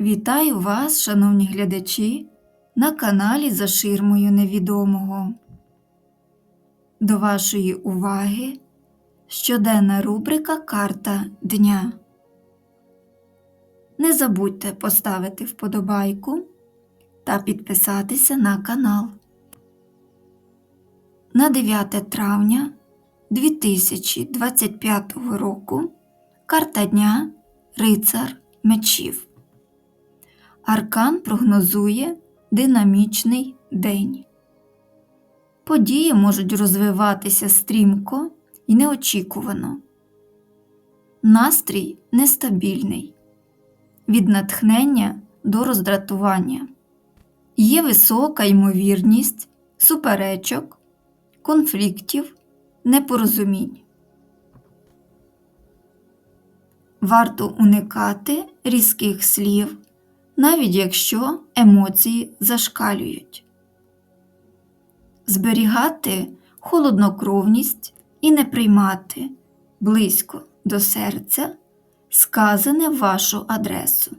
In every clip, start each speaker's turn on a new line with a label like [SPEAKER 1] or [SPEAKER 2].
[SPEAKER 1] Вітаю вас, шановні глядачі, на каналі За ширмою невідомого. До вашої уваги щоденна рубрика Карта дня. Не забудьте поставити вподобайку та підписатися на канал. На 9 травня 2025 року карта дня Рицар мечів. Аркан прогнозує динамічний день. Події можуть розвиватися стрімко і неочікувано. Настрій нестабільний. Від натхнення до роздратування. Є висока ймовірність суперечок, конфліктів, непорозумінь. Варто уникати різких слів навіть якщо емоції зашкалюють. Зберігати холоднокровність і не приймати близько до серця сказане вашу адресу.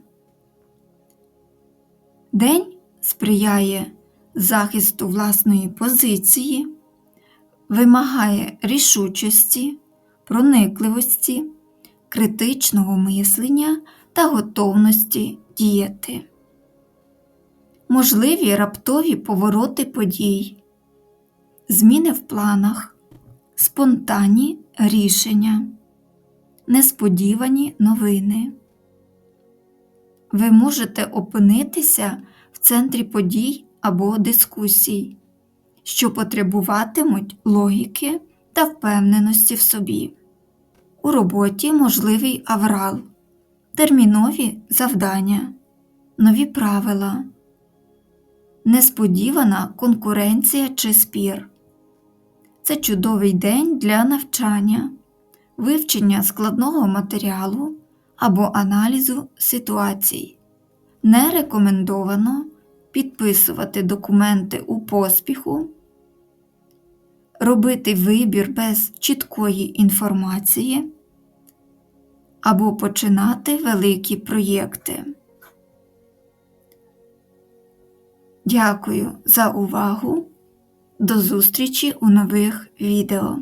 [SPEAKER 1] День сприяє захисту власної позиції, вимагає рішучості, проникливості, критичного мислення та готовності діяти. Можливі раптові повороти подій, зміни в планах, спонтанні рішення, несподівані новини. Ви можете опинитися в центрі подій або дискусій, що потребуватимуть логіки та впевненості в собі. У роботі можливий аврал термінові завдання, нові правила, несподівана конкуренція чи спір. Це чудовий день для навчання, вивчення складного матеріалу або аналізу ситуацій. Не рекомендовано підписувати документи у поспіху, робити вибір без чіткої інформації або починати великі проєкти. Дякую за увагу. До зустрічі у нових відео.